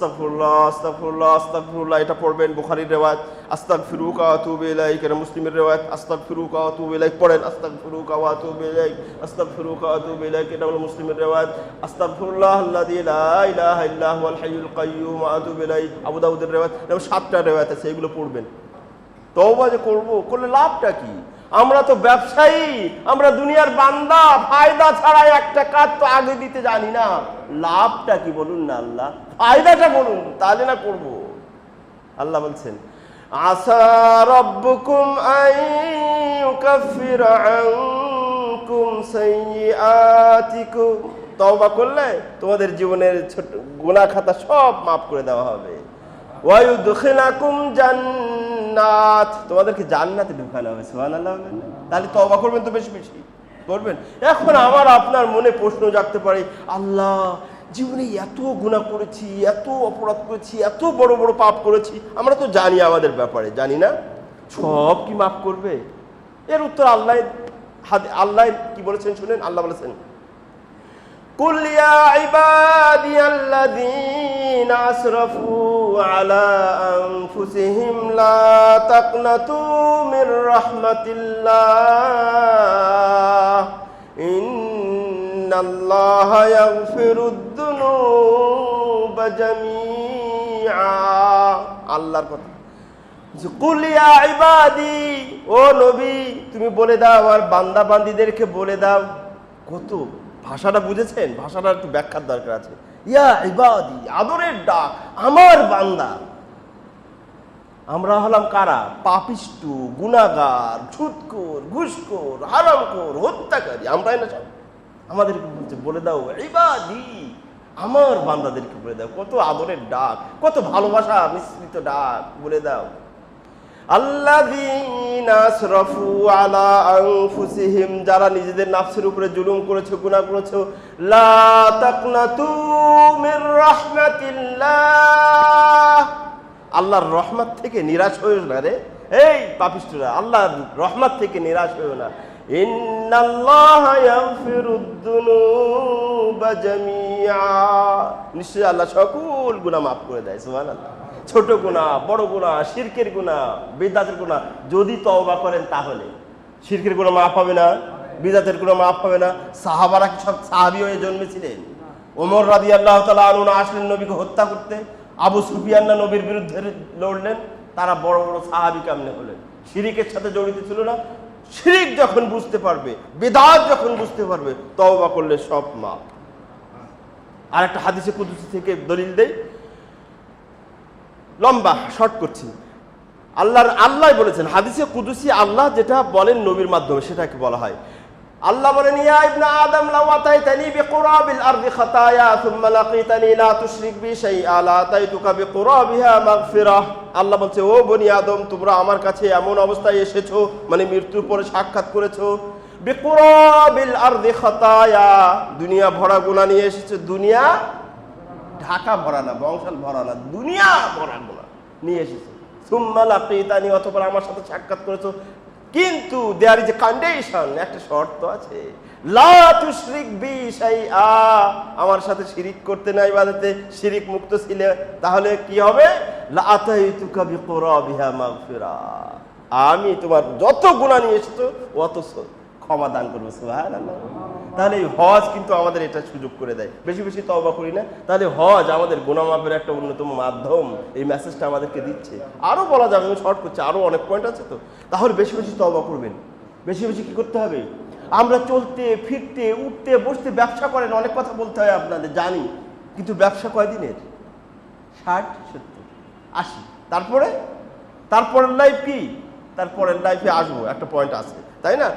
আস্তাগফিরুল্লাহ আস্তাগফিরুল্লাহ আস্তাগফিরুল্লাহ, এটা পড়বেন বুখারীর রেওয়ায়াত। আস্তাগফিরুকা আতুবু ইলাইক, এটা মুসলিমের রেওয়ায়াত। আস্তাগফিরুকা আতুবু ইলাইক, পড়েন। আস্তাগফিরুকা ওয়া আতুবু ইলাইক, আস্তাগফিরুকা আতুবু ইলাইক, এটা হলো মুসলিমের রেওয়ায়াত। আস্তাগফিরুল্লাহ আল্লাযী লা ইলাহা ইল্লা হুয়াল হাইয়ুল কাইয়্যুম ওয়া আতুবু ইলাইক, আবু এরকম সাতটা রেওয়ায়াত আছে, এগুলো পড়বেন। তওবা যে করব, করলে লাভটা কি? আমরা তো ব্যবসায়ী, আমরা দুনিয়ার বান্দা, ফায়দা ছাড়া একটা কাজ তো আগে দিতে জানি না। লাভটা কি বলুন না আল্লাহ? ফায়দাটা বলুন, তাহলে না করব। আল্লাহ বলছেন আসা রব্বুকুম আনকুম তওবা করলে তোমাদের জীবনের ছোট গুনাহ খাতা সব মাফ করে দেওয়া হবে। ওয়ায়ুদখিলাকুম জান্নাত। তোমাদেরকে জান্নাতে ঢুকানো হবে সোহান আল্লাহ তাহলে তবা করবেন তো বেশি বেশি? করবেন? এখন আমার আপনার মনে প্রশ্ন জাগতে পারে, আল্লাহ, জীবনে এত গুণা করেছি, এত অপরাধ করেছি, এত বড় বড় পাপ করেছি। আমরা তো জানি আমাদের ব্যাপারে, জানি না? সব কি মাফ করবে? এর উত্তর আল্লাহ আল্লাহ কি বলেছেন শুনেন? আল্লাহ বলেছেন কুলিয়া ইবাদি আল্লাহ দিন আসরাফু। على أنفسهم لا تقنطوا من رحمة الله إن الله يغفر الذنوب جميعا আল্লাহর কথা কুলিয়া ইবাদি ও নবী তুমি বলে দাও আমার বান্দা বান্দিদেরকে বলে দাও কত ভাষাটা বুঝেছেন ভাষাটা একটু ব্যাখ্যার দরকার আছে ইয়া ইবাদি, আদরের ডাক, আমার বান্দা। আমরা হলাম কারা? পাপিষ্টু গুনাগার ছুতকোর ঘুষখোর, হারামখোর, হত্যাকারী। আমরাই না সব আমাদেরকে বলছে, বলে দাও, ইবাদি, আমার বান্দাদেরকে বলে দাও। কত আদরের ডাক, কত ভালোবাসা মিশ্রিত ডাক, বলে দাও। আল্লাযীনা আসরাফু আলা আনফুসিহিম, যারা নিজেদের নাফসের উপরে জুলুম করেছে, গুনাহ করেছে, লা তাকনাতু মির রাহমাতিল্লাহ। আল্লাহর রহমত থেকে নিরাশ হইও না রে। এই পাপিষ্টরা আল্লাহর রহমত থেকে নিরাশ হইও না। নিশ্চয়ই আল্লাহ সকল গুনাহ মাফ করে দেয়, সুবহানাল্লাহ। ছোট গুনাহ, বড় গুনাহ, শিরকের গুনাহ বিদআতের গুনাহ, যদি তওবা করেন তাহলে। শিরকের গুনাহ মাফ হবে না বিদআতের গুনাহ মাফ হবে না। সাহাবারা সব সাহাবী হয়ে জন্মেছিলেন? ওমর রাদিয়াল্লাহু তাআলা আনহু না আসলেন নবীকে হত্যা করতে? আবু সুফিয়ান না নবীর বিরুদ্ধে লড়লেন? তারা বড় বড় সাহাবি কামনে হলেন? শিরিকের সাথে জড়িত ছিল না? শিরিক যখন বুঝতে পারবে, বেদাত যখন বুঝতে পারবে, তওবা করলে সব মাপ আর একটা হাদিসে কুদুসি থেকে দলিল দেই লম্বা শর্ট করছি আল্লাহর আল্লাহ বলেছেন, হাদিসে কুদুসি আল্লাহ যেটা বলেন নবীর মাধ্যমে, সেটাকে বলা হয়। আল্লাহ বলেন, ইয়া ইবনা আদম, লাউ আতাইতানি বিকুরাবিল আরদি খাতায়া, সুম্মা লাকিতানি লা তুশরিক বি শাইআ, লা আতাইতুকা বিকুরাবিহা মাগফিরাহ আল্লাহ বলছে, ও বনি আদম, তোমরা আমার কাছে এমন অবস্থায় এসেছ মানে মৃত্যুর পরে সাক্ষাৎ করেছ? বিকুরাবিল আরদি খাতায়া, দুনিয়া ভরা গুনাহ নিয়ে এসেছ, দুনিয়া ঢাকা ভরা না বংশাল ভরা না দুনিয়া ভরা গোলা নিয়ে এসেছে। সুম্মা লাকিতানি, অতঃপর আমার সাথে সাক্ষাৎ করেছ। কিন্তু দেয়ার ইজ এ কন্ডিশন একটা শর্ত আছে। লা বি আমার সাথে শিরিক করতে নাই ইবাদতে শিরিক মুক্ত ছিলে, তাহলে কি হবে? আমি তোমার যত গুনাহ নিয়ে এসেছ, অত ক্ষমা দান করব তাহলে এই হজ কিন্তু আমাদের এটা সুযোগ করে দেয়। বেশি বেশি তওবা করি না, তাহলে হজ আমাদের গুণামাপের একটা অন্যতম মাধ্যম, এই মেসেজটা আমাদেরকে দিচ্ছে। আরও বলা যাবে, আমি শর্ট করছি আরও অনেক পয়েন্ট আছে তো। তাহলে বেশি বেশি তওবা করবেন। বেশি বেশি কি করতে হবে? আমরা চলতে, ফিরতে, উঠতে, বসতে, ব্যবসা করেন, অনেক কথা বলতে হয় আপনাদের, জানি। কিন্তু ব্যবসা কয়দিনের? ষাট, সত্তর, আশি। তারপরে? তারপরের লাইফ কি? তারপরের লাইফে আসব, একটা পয়েন্ট আছে। তাই না?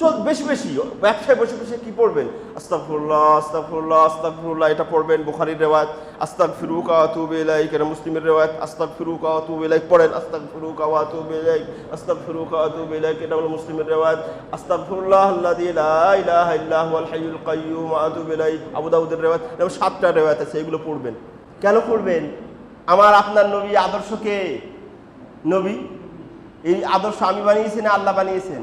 চল, বেশি বেশি। ব্যবসায় বসে বসে কি পড়বেন? আস্তাগফিরুল্লাহ আস্তাগফিরুল্লাহ আস্তাগফিরুল্লাহ, এটা পড়বেন বুখারীর রেওয়ায়াত। আস্তাগফিরুকা ওয়া আতুবু ইলাইক, এটা মুসলিমের রেওয়ায়াত। আস্তাগফিরুকা ওয়া আতুবু ইলাইক, পড়েন। আস্তাগফিরুকা ওয়া আতুবু ইলাইক, আস্তাগফিরুকা ওয়া আতুবু ইলাইক, এটা হলো মুসলিমের রেওয়ায়াত। আস্তাগফিরুল্লাহ আল্লাযী লা ইলাহা ইল্লা হুয়াল হাইয়ুল কাইয়্যুম ওয়া আতুবু ইলাইক। আবু দাউদের রেওয়ায়াত এরকম সাতটা রেওয়ায়াত আছে, এগুলো পড়বেন। কেন পড়বেন? আমার আপনার নবী আদর্শকে নবী? এই আদর্শ আমি বানিয়েছি না আল্লাহ বানিয়েছেন?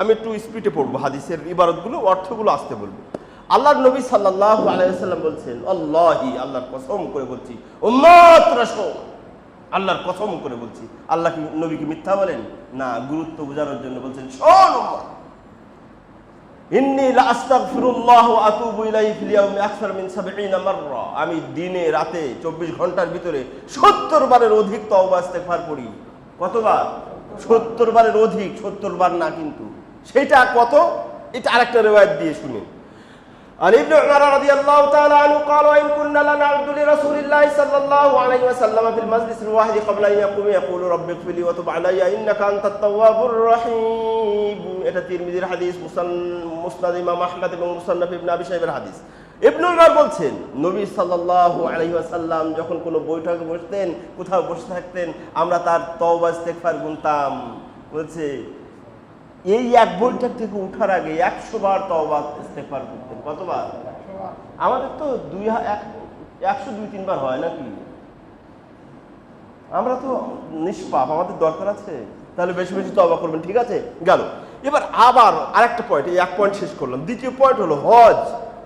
আমি একটু স্পিডে পড়ব হাদিসের ইবারতগুলো, অর্থগুলো আসতে বলব। আল্লাহর নবী সাল্লাল্লাহু আলাইহি ওয়াসাল্লাম বলছেন, আল্লাহি, আল্লাহর কসম করে বলছি আল্লাহর কসম করে বলছি। আল্লাহ কি নবী কি মিথ্যা বলেন? না, গুরুত্ব বোঝানোর জন্য বলছেন, শোন উম্মত, ইন্নি লাস্তাগফিরুল্লাহ ওয়া আতুবু ইলাইহি ফিল ইয়াউমি আকসার 70 মাররা। আমি দিনে, রাতে 24 ঘণ্টার ভিতরে 70 বারের অধিক তওবা ইস্তেগফার করি কতবার? 70 বারের অধিক 70 বার না কিন্তু। সেটা কত এটা আরেকটা রিওয়ায়াত দিয়ে শুনুন عن ابن عمر رضي الله تعالى عنه قال وإن كنا لنعد لرسول الله صلى الله عليه وسلم في المجلس الواحد قبل أن يقوم يقول رب اغفر لي وتب علي إنك أنت التواب الرحيم এটা তিরমিজির হাদিস মুসান- মুসনাদ ইমাম আহমদ এবং মুসান্নাফ ইবনে আবি সাহেবের হাদিস ইবনে উমর বলছেন নবী সাল্লাল্লাহু আলাইহি ওয়াসাল্লাম যখন কোনো বৈঠকে বসতেন কোথাও বসে থাকতেন আমরা তার তওবা ইস্তেগফার গুনতাম বলছে এই এক বইটার থেকে উঠার আগে একশো বার তওবা ইস্তেগফার করতেন। কতবার? আমাদের তো দুই একশো দুই, তিনবার হয় নাকি? আমরা তো নিষ্পাপ, আমাদের দরকার আছে। তাহলে বেশি বেশি তবা করবেন, ঠিক আছে? গেল। এবার আবার আরেকটা পয়েন্ট এই এক পয়েন্ট শেষ করলাম। দ্বিতীয় পয়েন্ট হলো হজ।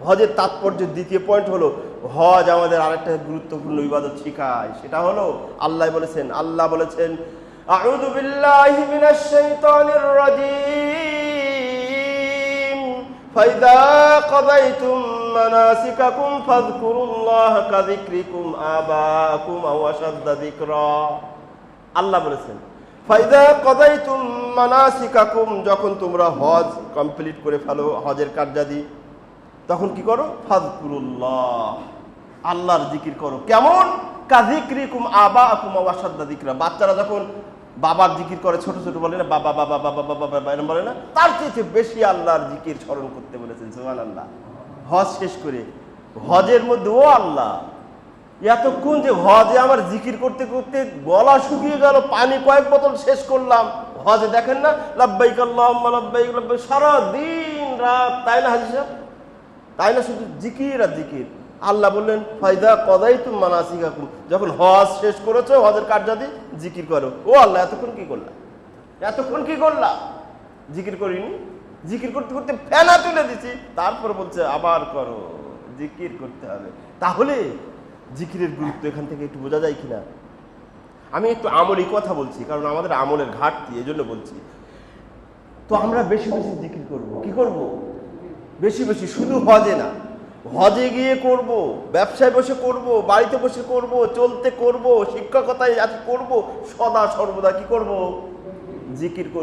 হজের তাৎপর্যের দ্বিতীয় পয়েন্ট হলো হজ আমাদের আরেকটা গুরুত্বপূর্ণ ইবাদত শিখায়। সেটা হলো আল্লাহ বলেছেন আল্লাহ বলেছেন আউযু বিল্লাহি মিনাশ শাইতানির রাজীম ফাইদা قضيتم مناسككم فاذكروا الله كذكركم آباءكم أو أشد ذكرا আল্লাহ বলেছেন ফাইদা কদাইতুম মানাসিকাকুম যখন তোমরা হজ কমপ্লিট করে ফেলো হজের কার্যাদি তখন কি করো ফাজকুরুল্লাহ আল্লাহর জিকির করো কেমন কাজিক্রিকুম আবা আকুম আসাদ্দা দিকরা বাচ্চারা যখন বাবার জিকির করে ছোট ছোট বলে না, বাবা বাবা বাবা বাবা বাবা এরকম বলে না। তার চেয়ে বেশি আল্লাহর জিকির স্মরণ করতে বলেছেন সোহান আল্লাহ হজ শেষ করে, হজের মধ্যে, ও আল্লাহ, এতক্ষণ যে হজে আমার জিকির করতে করতে গলা শুকিয়ে গেল, পানি কয়েক বোতল শেষ করলাম। হজে দেখেন না আল্লাহুম্মা, লাব্বাইক লাব্বাইক সারা দিন রাত, তাই না হাজি সাহেব? তাই না শুধু জিকির আর জিকির? আল্লাহ বললেন ফায়দা কদাই তুমি মানাসি মানাসিকাকুম। যখন হজ শেষ করেছ, হজের কার্যাদি জিকির করো। ও আল্লাহ, এতক্ষণ কি করলাম এতক্ষণ কি করলাম জিকির করিনি। জিকির করতে করতে ফেনা তুলে দিছি। তারপর বলছে, আবার করো, জিকির করতে হবে। তাহলে জিকিরের গুরুত্ব এখান থেকে একটু বোঝা যায় কিনা? আমি একটু আমলি কথা বলছি, কারণ আমাদের আমলের ঘাটতি এই জন্য বলছি। তো আমরা বেশি বেশি জিকির করব। কি করব? বেশি বেশি, শুধু হজে না। হজে গিয়ে করব, ব্যবসায় বসে করব, বাড়িতে বসে করব, চলতে করব, শিক্ষকতায় আজ করব, সদা সর্বদা কি করব? জিকির করব।